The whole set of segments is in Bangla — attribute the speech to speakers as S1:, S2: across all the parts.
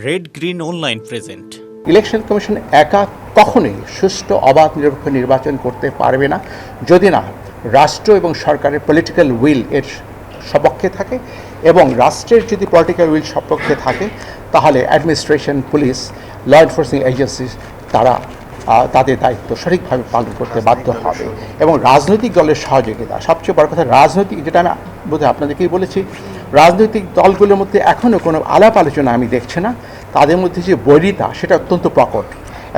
S1: Red green online present
S2: election commission একা কখনোই সুষ্ঠু, অবাধ, নিরপেক্ষ নির্বাচন করতে পারবে না। যদি না, রাষ্ট্র এবং সরকারের পলিটিক্যাল উইল এর সপক্ষে থাকে এবং রাষ্ট্রের যদি পলিটিক্যাল উইল সপক্ষে থাকে, তাহলে administration police law enforcing agency তারা তাদের দায়িত্ব সঠিকভাবে পালন করতে বাধ্য হবে। এবং রাজনৈতিক দলের সহযোগিতা, সবচেয়ে বড় কথা রাজনৈতিক, যেটা আমি বোধহয় আপনাদেরকেই বলেছি রাজনৈতিক দলগুলোর মধ্যে এখনও কোনো আলাপ আলোচনা আমি দেখছি না। তাদের মধ্যে যে বৈরিতা, সেটা অত্যন্ত প্রকট।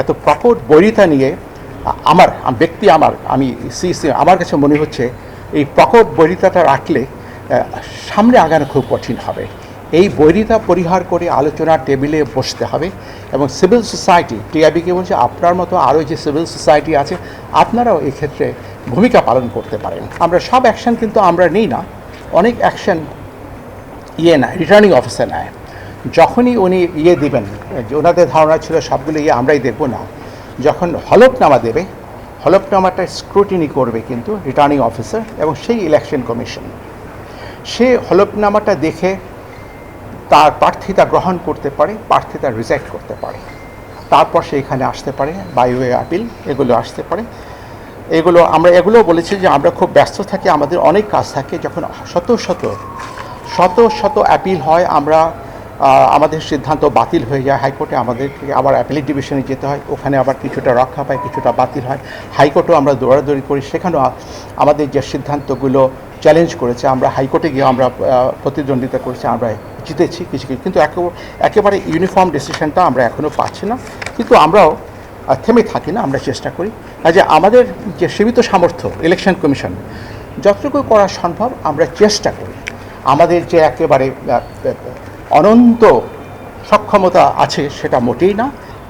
S2: এত প্রকট বৈরিতা নিয়ে আমার, ব্যক্তি আমার, আমি সি সি আমার কাছে মনে হচ্ছে এই প্রকট বৈরিতাটা রাখলে সামনে আগানো খুব কঠিন হবে। এই বৈরিতা পরিহার করে আলোচনার টেবিলে বসতে হবে এবং সিভিল সোসাইটি টিআইবিকে বলছে, আপনার মতো আরও যে সিভিল সোসাইটি আছে, আপনারাও এক্ষেত্রে ভূমিকা পালন করতে পারেন। আমরা সব অ্যাকশন কিন্তু আমরা নিই না। অনেক অ্যাকশন ইয়ে নেয় রিটার্নিং অফিসার নেয় যখনই উনি ইয়ে দিবেন ওনাদের ধারণা ছিল সবগুলো ইয়ে আমরাই দেখব না, যখন হলফনামা দেবে, হলফনামাটা স্ক্রুটিনি করবে কিন্তু রিটার্নিং অফিসার এবং সেই ইলেকশন কমিশন সে হলফনামাটা দেখে তার প্রার্থিতা গ্রহণ করতে পারে, প্রার্থিতা রিজেক্ট করতে পারে। তারপর সে এখানে আসতে পারে বায়ুয়ে আপিল এগুলো আসতে পারে। এগুলো আমরা, এগুলো বলেছি যে আমরা খুব ব্যস্ত থাকি, আমাদের অনেক কাজ থাকে, যখন শত শত শত শত অ্যাপিল হয়, আমরা আমাদের সিদ্ধান্ত বাতিল হয়ে যায়। হাইকোর্টে আমাদেরকে আবার অ্যাপিলেট ডিভিশনে যেতে হয়। ওখানে আবার কিছুটা রক্ষা পায়, কিছুটা বাতিল হয়। হাইকোর্টেও আমরা দৌড়াদৌড়ি করি। সেখানেও আমাদের যে সিদ্ধান্তগুলো চ্যালেঞ্জ করেছে, আমরা হাইকোর্টে গিয়ে আমরা প্রতিদ্বন্দ্বিতা করেছি, আমরা জিতেছি কিছু কিছু। কিন্তু একেবারে ইউনিফর্ম ডিসিশনটা আমরা এখনও পাচ্ছি না। কিন্তু আমরাও থেমে থাকি না, আমরা চেষ্টা করি। কাজে আমাদের যে সীমিত সামর্থ্য ইলেকশন কমিশন যতটুকু করা সম্ভব, আমরা চেষ্টা করি। আমাদের যে একেবারে অনন্ত সক্ষমতা আছে সেটা মোটেই না।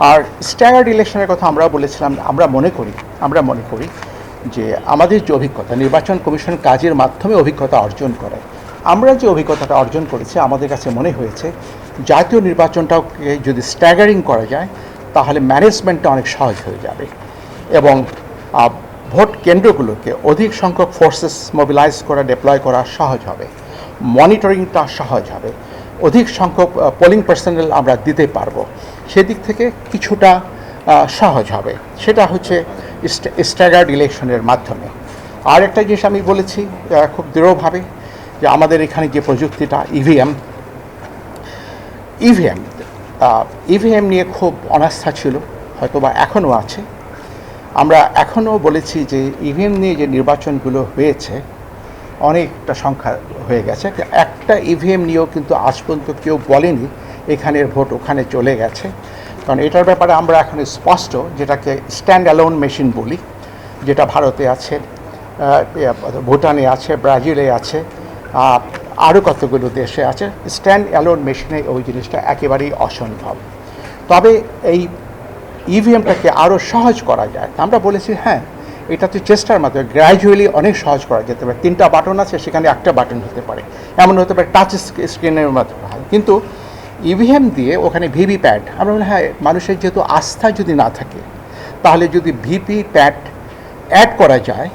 S2: আর স্ট্যাগার্ড ইলেকশনের কথা আমরা বলেছিলাম, আমরা মনে করি, আমরা মনে করি যে আমাদের যে অভিজ্ঞতা, নির্বাচন কমিশন কাজের মাধ্যমে অভিজ্ঞতা অর্জন করে। আমরা যে অভিজ্ঞতাটা অর্জন করেছি, আমাদের কাছে মনে হয়েছে, জাতীয় নির্বাচনটাকে যদি স্ট্যাগারিং করা যায়, তাহলে ম্যানেজমেন্টটা অনেক সহজ হয়ে যাবে। এবং ভোট কেন্দ্রগুলোকে অধিক সংখ্যক ফোর্সেস মোবিলাইজ করা, ডিপ্লয় করা সহজ হবে। মনিটরিংটা সহজ হবে। অধিক সংখ্যক পোলিং পার্সোনাল আমরা দিতে পারব। সেদিক থেকে কিছুটা সহজ হবে। সেটা হচ্ছে স্ট্যাগার্ড ইলেকশনের মাধ্যমে। আর একটা জিনিস আমি বলেছি খুব দৃঢ়ভাবে, যে আমাদের এখানে যে প্রযুক্তিটা E ইভিএম ইভিএম ইভিএম নিয়ে খুব অনাস্থা ছিল হয়তো বা এখনও আছে। আমরা এখনও বলেছি যে ইভিএম নিয়ে যে নির্বাচনগুলো হয়েছে অনেকটা সংখ্যা হয়ে গেছে। একটা ইভিএম নিয়েও কিন্তু আজ পর্যন্ত কেউ বলেনি এখানের ভোট ওখানে চলে গেছে। কারণ এটার ব্যাপারে আমরা এখন স্পষ্ট, যেটাকে স্ট্যান্ড অ্যালোন মেশিন বলি, যেটা ভারতে আছে ভুটানে আছে, ব্রাজিলে আছে আরও কতগুলো দেশে আছে। স্ট্যান্ড অ্যালোন মেশিনে ওই জিনিসটা একেবারেই অসম্ভব। তবে এই ইভিএমটাকে আরও সহজ করা যায়। আমরা বলেছি হ্যাঁ এটা তো চেষ্টার মাধ্যমে গ্র্যাজুয়ালি অনেক সহজ করা যেতে পারে। তিনটা বাটন আছে সেখানে একটা বাটন হতে পারে। এমন হতে পারে টাচ স্ক্রিনের মাধ্যমে হয়। কিন্তু ইভিএম দিয়ে ওখানে ভিভি প্যাড আমরা মনে হয় মানুষের যেহেতু আস্থা যদি না থাকে তাহলে যদি ভিপি প্যাড অ্যাড করা যায়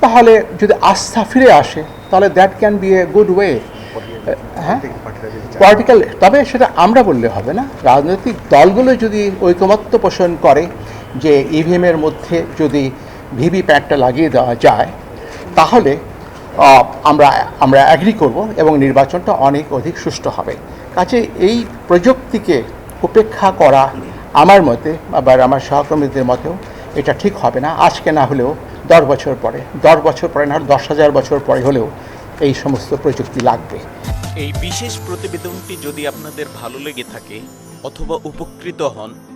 S2: তাহলে যদি আস্থা ফিরে আসে তাহলে that can be a good way হ্যাঁ? পলিটিক্যাল তবে সেটা আমরা বললে হবে না। রাজনৈতিক দলগুলো যদি ঐকমত্য পোষণ করে যে ইভিএমের মধ্যে যদি ভিভি প্যাডটা লাগিয়ে দেওয়া যায়, তাহলে আমরা আমরা অ্যাগ্রি করব এবং নির্বাচনটা অনেক অধিক সুষ্ঠু হবে। কাজে এই প্রযুক্তিকে উপেক্ষা করা আমার মতে, আবার আমার সহকর্মীদের মতেও এটা ঠিক হবে না। আজকে না হলেও দশ বছর পরে, দশ বছর পরে না হলে দশ হাজার বছর পরে হলেও এই সমস্ত প্রযুক্তি লাগবে।
S1: এই বিশেষ প্রতিবেদনটি যদি আপনাদের ভালো লেগে থাকে অথবা উপকৃত হন